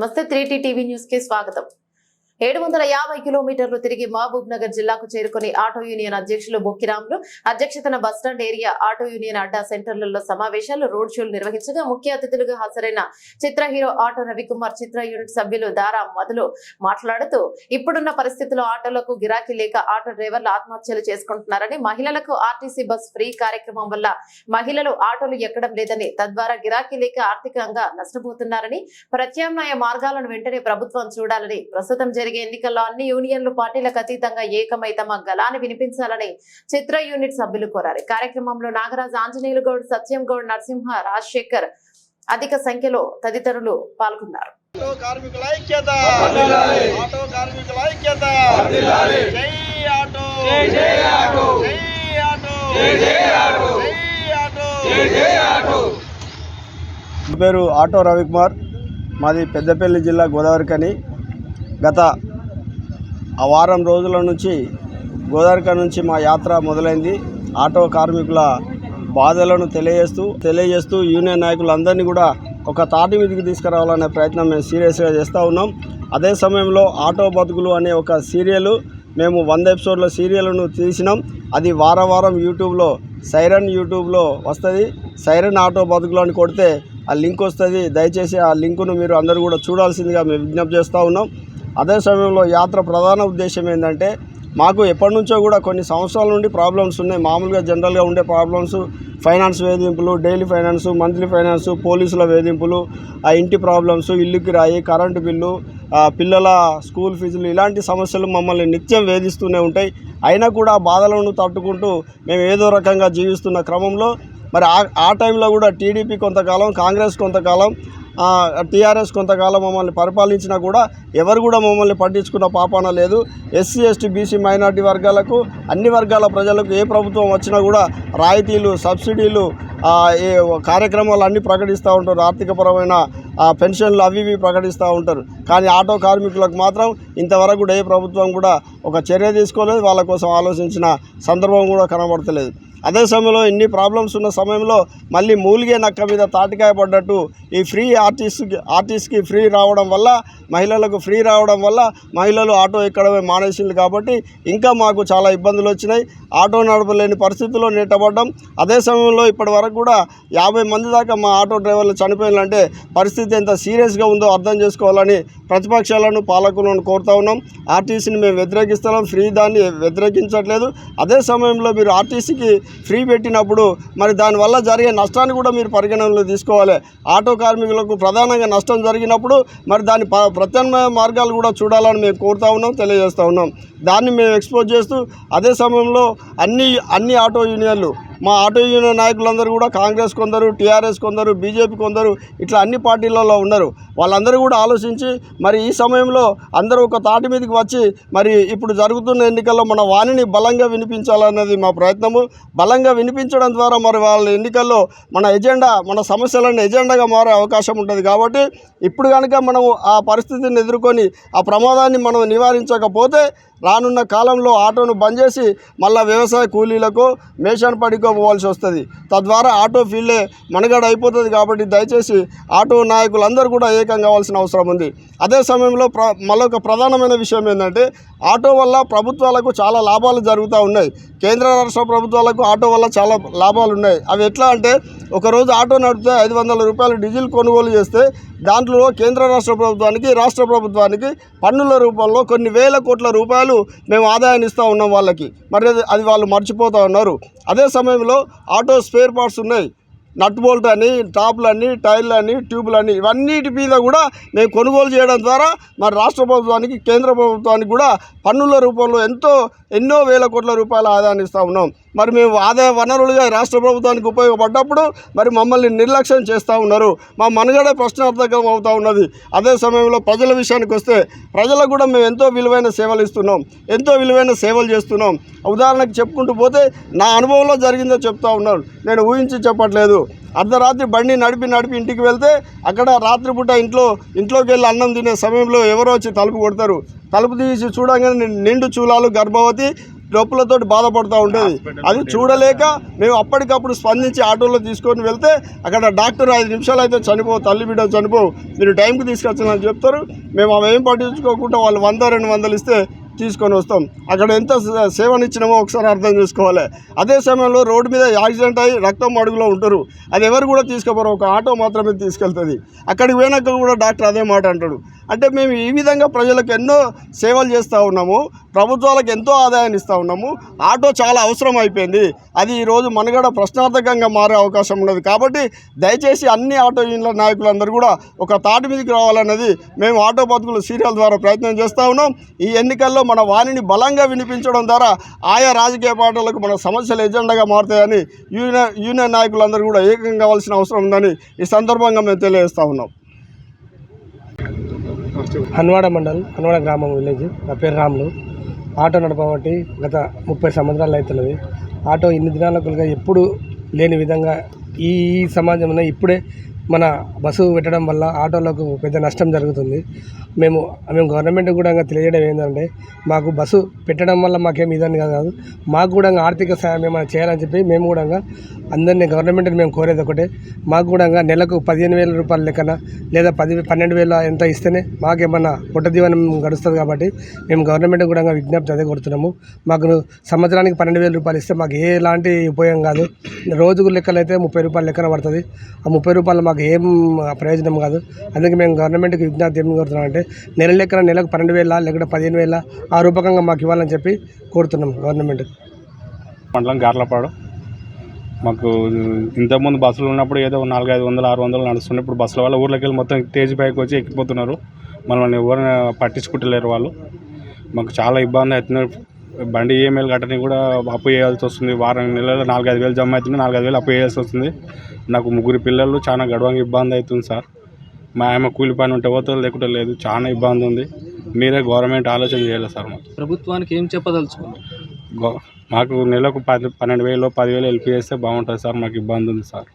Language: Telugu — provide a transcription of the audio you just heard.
నమస్తే త్రీ టీవీ న్యూస్ కి స్వాగతం ఏడు వందల యాభై కిలోమీటర్లు తిరిగి మహబూబ్ నగర్ జిల్లాకు చేరుకుని ఆటో యూనియన్ అధ్యక్షులు బొక్కిరాములు అధ్యక్షతన bus stand area auto union అడ్డా సెంటర్లలో సమావేశాలు రోడ్ షోలు నిర్వహించగా ముఖ్య అతిథులుగా హాజరైన చిత్ర హీరో ఆటో రవికుమార్ చిత్ర యూనిట్ సభ్యులు దారా మొదలు మాట్లాడుతూ ఇప్పుడున్న పరిస్థితుల్లో ఆటోలకు గిరాకీ లేక ఆటో డ్రైవర్లు ఆత్మహత్యలు చేసుకుంటున్నారని మహిళలకు ఆర్టీసీ బస్ ఫ్రీ కార్యక్రమం వల్ల మహిళలు ఆటోలు ఎక్కడం లేదని తద్వారా గిరాకీ లేక ఆర్థికంగా నష్టపోతున్నారని ప్రత్యామ్నాయ మార్గాలను వెంటనే ప్రభుత్వం చూడాలని ప్రస్తుతం జరిగే ఎన్నికల్లో అన్ని యూనియన్లు పార్టీలకు అతీతంగా ఏకమై తమ గలాన్ని వినిపించాలని చిత్ర యూనిట్ సభ్యులు కోరారు. ఈ కార్యక్రమంలో నాగరాజు ఆంజనేయులు గౌడ్ సత్యం గౌడ్ నరసింహ రాజశేఖర్ అధిక సంఖ్యలో తదితరులు పాల్గొన్నారు. ఆటో కార్మికుల ఐక్యత! ఆటో కార్మికుల ఐక్యత! జై ఆటో! జై ఆటో! జై ఆటో! జై ఆటో! నా పేరు ఆటో రవికుమార్. మాది పెద్దపల్లి జిల్లా గోదావరికని. గత ఆ వారం రోజుల నుంచి గోదావరిక నుంచి మా యాత్ర మొదలైంది. ఆటో కార్మికుల బాధలను తెలియజేస్తూ తెలియజేస్తూ యూనియన్ నాయకులందరినీ కూడా ఒక తాటి మీదకి తీసుకురావాలనే ప్రయత్నం మేము సీరియస్గా చేస్తూ ఉన్నాం. అదే సమయంలో ఆటో బతుకులు అనే ఒక సీరియల్ మేము వంద ఎపిసోడ్ల సీరియల్ను తీసినాం. అది వారం వారం యూట్యూబ్లో సైరన్ యూట్యూబ్లో వస్తుంది. సైరన్ ఆటో బతుకులు అని కొడితే ఆ లింక్ వస్తుంది. దయచేసి ఆ లింకును మీరు అందరూ కూడా చూడాల్సిందిగా మేము విజ్ఞప్తి చేస్తూ ఉన్నాం. అదే సమయంలో యాత్ర ప్రధాన ఉద్దేశం ఏంటంటే మాకు ఎప్పటి నుంచో కూడా కొన్ని సంవత్సరాల నుండి ప్రాబ్లమ్స్ ఉన్నాయి. మామూలుగా జనరల్గా ఉండే ప్రాబ్లమ్స్ ఫైనాన్స్ వేధింపులు డైలీ ఫైనాన్స్ మంత్లీ ఫైనాన్స్ పోలీసుల వేధింపులు ఆ ఇంటి ప్రాబ్లమ్స్ ఇల్లు కిరాయి కరెంటు బిల్లు పిల్లల స్కూల్ ఫీజులు ఇలాంటి సమస్యలు మమ్మల్ని నిత్యం వేధిస్తూనే ఉంటాయి. అయినా కూడా ఆ బాధలను తట్టుకుంటూ మేము ఏదో రకంగా జీవిస్తున్న క్రమంలో మరి ఆ ఆ టైంలో కూడా టీడీపీ కొంతకాలం కాంగ్రెస్ కొంతకాలం టీఆర్ఎస్ కొంతకాలం మమ్మల్ని పరిపాలించినా కూడా ఎవరు కూడా మమ్మల్ని పట్టించుకున్న పాపాన లేదు. ఎస్సీ ఎస్టీ బీసీ మైనార్టీ వర్గాలకు అన్ని వర్గాల ప్రజలకు ఏ ప్రభుత్వం వచ్చినా కూడా రాయితీలు సబ్సిడీలు ఏ కార్యక్రమాలు అన్నీ ప్రకటిస్తూ ఉంటారు. ఆర్థికపరమైన పెన్షన్లు అవి ఇవి ప్రకటిస్తూ ఉంటారు. కానీ ఆటో కార్మికులకు మాత్రం ఇంతవరకు కూడా ఏ ప్రభుత్వం కూడా ఒక చర్య తీసుకోలేదు. వాళ్ళ కోసం ఆలోచించిన సందర్భం కూడా కనబడతలేదు. అదే సమయంలో ఇన్ని ప్రాబ్లమ్స్ ఉన్న సమయంలో మళ్ళీ మూలిగే నక్క మీద తాటికాయ పడ్డట్టు ఈ ఫ్రీ ఆర్టిస్ట్ ఆర్టిస్ట్కి ఫ్రీ రావడం వల్ల మహిళలకు ఫ్రీ రావడం వల్ల మహిళలు ఆటో ఎక్కడమే మానేసింది కాబట్టి ఇంకా మాకు చాలా ఇబ్బందులు వచ్చినాయి. ఆటో నడపలేని పరిస్థితుల్లో నీటపడ్డం అదే సమయంలో ఇప్పటి వరకు కూడా యాభై మంది దాకా మా ఆటో డ్రైవర్లు చనిపోయినంటే పరిస్థితి ఎంత సీరియస్గా ఉందో అర్థం చేసుకోవాలని ప్రతిపక్షాలను పాలకులను కోరుతా ఉన్నాం. ఆర్టీసీని మేము వ్యతిరేకిస్తున్నాం. ఫ్రీ దాన్ని వ్యతిరేకించట్లేదు. అదే సమయంలో మీరు ఆర్టీసీకి ఫ్రీ పెట్టినప్పుడు మరి దానివల్ల జరిగే నష్టాన్ని కూడా మీరు పరిగణనలో తీసుకోవాలి. ఆటో కార్మికులకు ప్రధానంగా నష్టం జరిగినప్పుడు మరి దాని ప ప్రత్యామ్నాయ మార్గాలు కూడా చూడాలని మేము కోరుతా ఉన్నాం తెలియజేస్తూ ఉన్నాం. దాన్ని మేము ఎక్స్పోజ్ చేస్తూ అదే సమయంలో అన్ని అన్ని ఆటో యూనియన్లు మా ఆటో యూనియన్ నాయకులందరూ కూడా కాంగ్రెస్ కొందరు టీఆర్ఎస్ కొందరు బీజేపీ కొందరు ఇట్లా అన్ని పార్టీలలో ఉన్నారు. వాళ్ళందరూ కూడా ఆలోచించి మరి ఈ సమయంలో అందరూ ఒక తాటి మీదకి వచ్చి మరి ఇప్పుడు జరుగుతున్న ఎన్నికల్లో మన వాణిని బలంగా వినిపించాలన్నది మా ప్రయత్నము. బలంగా వినిపించడం ద్వారా మరి వాళ్ళ ఎన్నికల్లో మన ఎజెండా మన సమస్యలన్నీ ఎజెండాగా మారే అవకాశం ఉంటుంది కాబట్టి ఇప్పుడు కనుక మనం ఆ పరిస్థితిని ఎదుర్కొని ఆ ప్రమాదాన్ని మనం నివారించకపోతే రానున్న కాలంలో ఆటోను బంద్ చేసి మళ్ళీ వ్యవసాయ కూలీలకు మేషన్ పడికో పోవాల్సి వస్తుంది. తద్వారా ఆటో ఫీల్డే మనుగడ అయిపోతుంది కాబట్టి దయచేసి ఆటో నాయకులందరూ కూడా ఏకం కావాల్సిన అవసరం ఉంది. అదే సమయంలో ప్ర మరొక ప్రధానమైన విషయం ఏంటంటే ఆటో వల్ల ప్రభుత్వాలకు చాలా లాభాలు జరుగుతూ ఉన్నాయి. కేంద్ర రాష్ట్ర ప్రభుత్వాలకు ఆటో వల్ల చాలా లాభాలు ఉన్నాయి. అవి ఎట్లా అంటే ఒకరోజు ఆటో నడిపితే ఐదు వందల రూపాయలు డీజిల్ కొనుగోలు చేస్తే దాంట్లో కేంద్ర రాష్ట్ర ప్రభుత్వానికి రాష్ట్ర ప్రభుత్వానికి పన్నుల రూపంలో కొన్ని వేల కోట్ల రూపాయలు మేము ఆదాయాన్ని ఇస్తూ ఉన్నాం వాళ్ళకి. మరి అది- వాళ్ళు మర్చిపోతూ ఉన్నారు. అదే సమయంలో ఆటో స్పేర్ పార్ట్స్ ఉన్నాయి. నట్ బోల్ట్ అని టాప్లని టైర్లని ట్యూబ్లని ఇవన్నిటి మీద కూడా మేము కొనుగోలు చేయడం ద్వారా మరి రాష్ట్ర ప్రభుత్వానికి కేంద్ర ప్రభుత్వానికి కూడా పన్నుల రూపంలో ఎంతో ఎన్నో వేల కోట్ల రూపాయల ఆదాయాన్ని ఇస్తూ ఉన్నాం. మరి మేము ఆదాయ వనరులుగా రాష్ట్ర ప్రభుత్వానికి ఉపయోగపడ్డప్పుడు మరి మమ్మల్ని నిర్లక్ష్యం చేస్తూ ఉన్నారు. మా మనుగడ ప్రశ్నార్థకం అవుతూ ఉన్నది. అదే సమయంలో ప్రజల విషయానికి వస్తే ప్రజలకు కూడా మేము ఎంతో విలువైన సేవలు ఇస్తున్నాం. ఎంతో విలువైన సేవలు చేస్తున్నాం. ఉదాహరణకు చెప్పుకుంటూ పోతే నా అనుభవంలో జరిగిందో చెప్తా ఉన్నారు. నేను ఊహించి చెప్పట్లేదు. అర్ధరాత్రి బండి నడిపి నడిపి ఇంటికి వెళ్తే అక్కడ రాత్రిపూట ఇంట్లో ఇంట్లోకి వెళ్ళి అన్నం తినే సమయంలో ఎవరో వచ్చి తలుపు కొడతారు. తలుపు తీసి చూడగానే నిండు చూలాలు గర్భవతి నొప్పులతోటి బాధపడుతూ ఉండేది. అది చూడలేక మేము అప్పటికప్పుడు స్పందించి ఆటోలో తీసుకొని వెళ్తే అక్కడ డాక్టర్ ఐదు నిమిషాలు అయితే చనిపో తల్లి బిడ్డ చనిపో మీరు టైంకి తీసుకొచ్చానని చెప్తారు. మేము అవి ఏం పట్టించుకోకుండా వాళ్ళు వంద రెండు వందలు ఇస్తే తీసుకొని వస్తాం. అక్కడ ఎంత సేవనిచ్చినామో ఒకసారి అర్థం చేసుకోవాలి. అదే సమయంలో రోడ్డు మీద యాక్సిడెంట్ అయ్యి రక్తం అడుగులో ఉంటారు. అది ఎవరు కూడా తీసుకుపోరు. ఒక ఆటో మాత్రమే తీసుకెళ్తుంది. అక్కడికి పోయినాక కూడా డాక్టర్ అదే మాట అంటాడు. అంటే మేము ఈ విధంగా ప్రజలకు ఎన్నో సేవలు చేస్తూ ఉన్నాము. ప్రభుత్వాలకు ఎంతో ఆదాయాన్ని ఇస్తూ ఉన్నాము. ఆటో చాలా అవసరం అయిపోయింది. అది ఈరోజు మనగడ ప్రశ్నార్థకంగా మారే అవకాశం ఉన్నది. కాబట్టి దయచేసి అన్ని ఆటో యూనియన్ల నాయకులందరూ కూడా ఒక తాటి మీదకి రావాలన్నది మేము ఆటో బతుకులు సీరియల్ ద్వారా ప్రయత్నం చేస్తూ ఉన్నాం. ఈ ఎన్నికల్లో మన వాణిని బలంగా వినిపించడం ద్వారా ఆయా రాజకీయ పార్టీలకు మన సమస్యలు ఎజెండాగా మారుతాయని యూనియన్ యూనియన్ నాయకులందరూ కూడా ఏకం కావాల్సిన అవసరం ఉందని ఈ సందర్భంగా మేము తెలియజేస్తా ఉన్నాం. హన్వాడ మండల్ హన్వాడ గ్రామం విలేజ్. నా పేరు రాములు. ఆటో నడపబట్టి గత ముప్పై సంవత్సరాలు అవుతున్నది. ఆటో ఇన్ని దినాలకులుగా ఎప్పుడు లేని విధంగా ఈ సమాజంలో ఇప్పుడే మన బస్సు పెట్టడం వల్ల ఆటోలకు పెద్ద నష్టం జరుగుతుంది. మేము మేము గవర్నమెంట్ కూడా తెలియజేయడం ఏంటంటే మాకు బస్సు పెట్టడం వల్ల మాకేం ఇదని కాదు. మాకు కూడా ఆర్థిక సాయం ఏమైనా చేయాలని చెప్పి మేము కూడా అందరినీ గవర్నమెంట్ని మేము కోరేది ఒకటే. మాకు కూడా నెలకు పదిహేను వేల రూపాయల లెక్కన లేదా పది పన్నెండు వేల ఎంత ఇస్తేనే మాకేమన్నా పుట్ట దీవనం గడుస్తుంది కాబట్టి మేము గవర్నమెంట్ కూడా విజ్ఞప్తి అదే కొడుతున్నాము. మాకు సంవత్సరానికి పన్నెండు వేల రూపాయలు ఇస్తే మాకు ఎలాంటి ఉపయోగం కాదు. రోజుకు లెక్కలైతే ముప్పై రూపాయల లెక్కన పడుతుంది. ఆ ముప్పై రూపాయలు మాకు ఏం ప్రయోజనం కాదు. అందుకే మేము గవర్నమెంట్కి విజ్ఞప్తి ఏం కోరుతున్నాం అంటే నెల లెక్కన నెలకు పన్నెండు వేల లేకుంటే పదిహేను వేల ఆ రూపకంగా మాకు ఇవ్వాలని చెప్పి కోరుతున్నాం గవర్నమెంట్ మండలం గార్లపాడు. మాకు ఇంతకుముందు బస్సులు ఉన్నప్పుడు ఏదో నాలుగు ఐదు వందలు ఆరు వందలు నడుస్తుండే ఇప్పుడు బస్సుల వల్ల ఊర్లోకి వెళ్ళి మొత్తం తేజ్ పైకి వచ్చి ఎక్కిపోతున్నారు. మనల్ని ఎవరిని పట్టించుకుంటలేరు వాళ్ళు. మాకు చాలా ఇబ్బంది అవుతుంది. బండి ఈఎంఐలు కట్టని కూడా అప్పు చేయాల్సి వస్తుంది. వారం నెలలు నాలుగైదు వేలు జమ అవుతుంది. నాలుగైదు వేలు అప్పు చేయాల్సి వస్తుంది. నాకు ముగ్గురు పిల్లలు చాలా గడవంగా ఇబ్బంది అవుతుంది సార్. మా ఆమె కూలి పని ఉంటే పోతుంది లేకుంటే లేదు. చాలా ఇబ్బంది ఉంది. మీరే గవర్నమెంట్ ఆలోచన చేయాలి సార్ మాకు? ప్రభుత్వానికి ఏం చెప్పదలుచుకున్నారు? గో- మాకు నెలకు పది పన్నెండు వేలు పదివేలు హెల్ప్ చేస్తే బాగుంటుంది సార్. మాకు ఇబ్బంది ఉంది సార్.